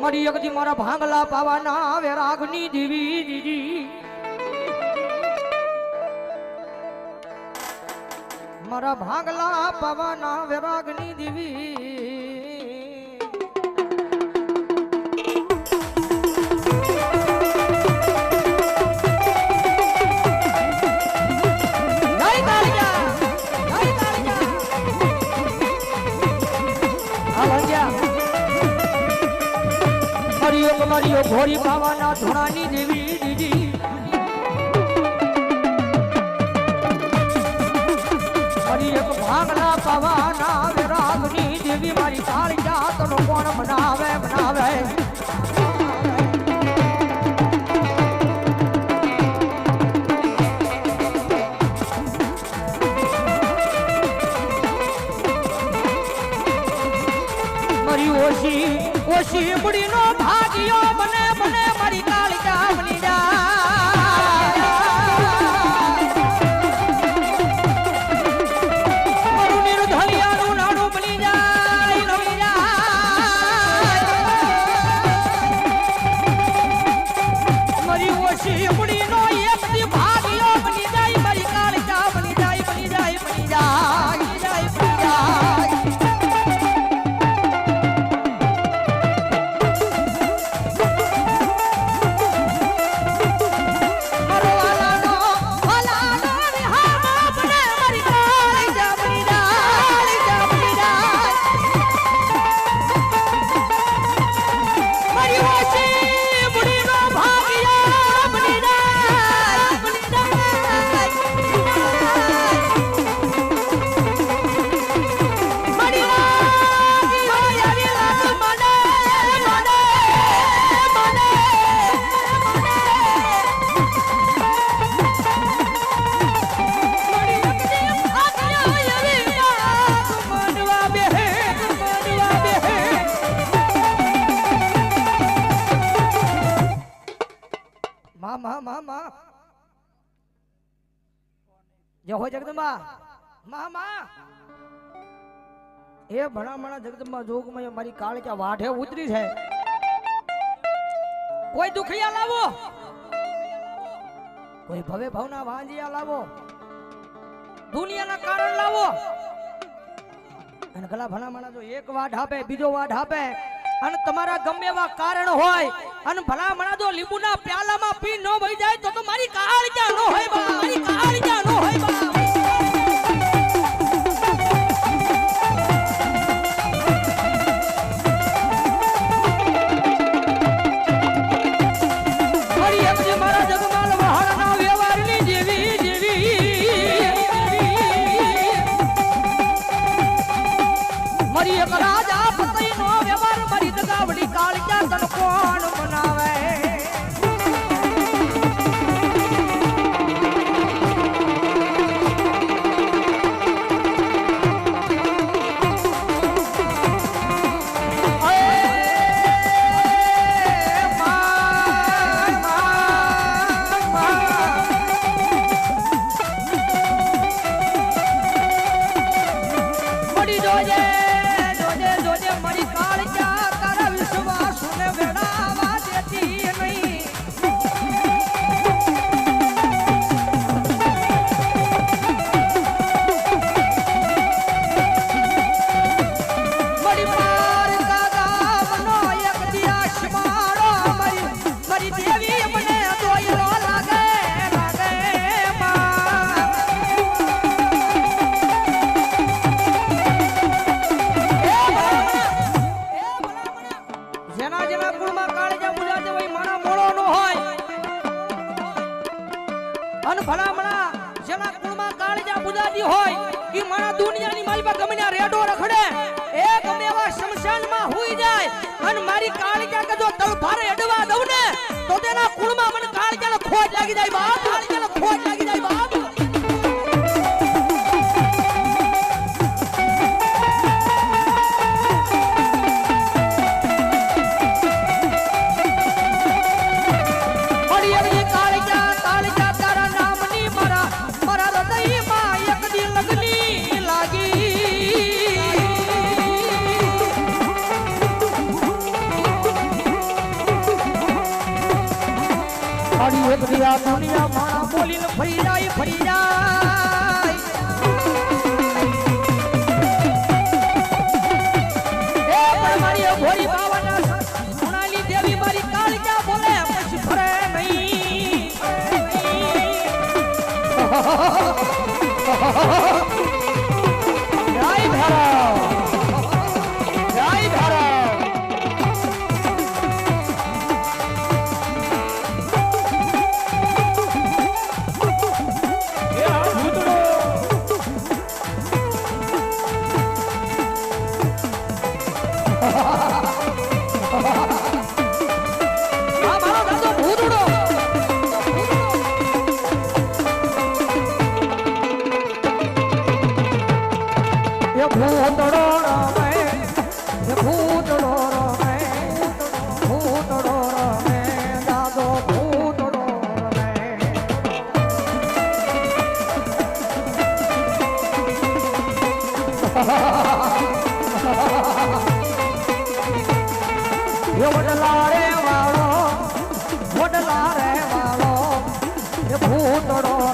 મારી એકદી મારા ભાંગલા પાવાના આવે રાગની દેવી દીદી મારા ભાંગલા પાવાના વેરાગની દેવી મરિયો કે બાવાના ધોળાની દેવી. ઓછી નો ભાગ્યો બને બને મારી કાળિયા માં માં માં. જય હો જગદંબા. માં માં. એ ભણામણા જગદંબા જોગમાં મારી કાળિકા વાઢે ઉતરી છે? કોઈ દુખિયા લાવો. કોઈ ભવે ભવના વાંજિયા લાવો. દુનિયાના કારણ લાવો. અને કલા ભલામણા જો એક વાઢ આપે, બીજો વાઢ આપે, અને તમારા ગમે એવા કારણ હોય અને ભલા મણા જો લીંબુના પ્યાલામાં પી ન ભઈ જાય તો મારી ક્યાં ન હોય મારી ક્યાં ન ભલામણા જેના કુળમાં કાળજા બુજાતી હોય કે મારા દુનિયાની માલમાં ગમે રેડો રખડે. એ ગમે એવા શમશાનમાં હુઈ જાય અને મારી કાળજા કે જો તલભારે અડવા દઉં ને, તો તેના કુળમાં મને કાળજાનો ખોજ લાગી જાય બાપ. મારી એક આ દુનિયા માણા બોલીને ફરી જાય ફરી જાય મારી ભોરી બાવાના સોનાલી દેવી મારી કાળજા બોલે, પછી ફરે નહીં. વડલા રે વાળો વડલા રે વાળો ભૂતડો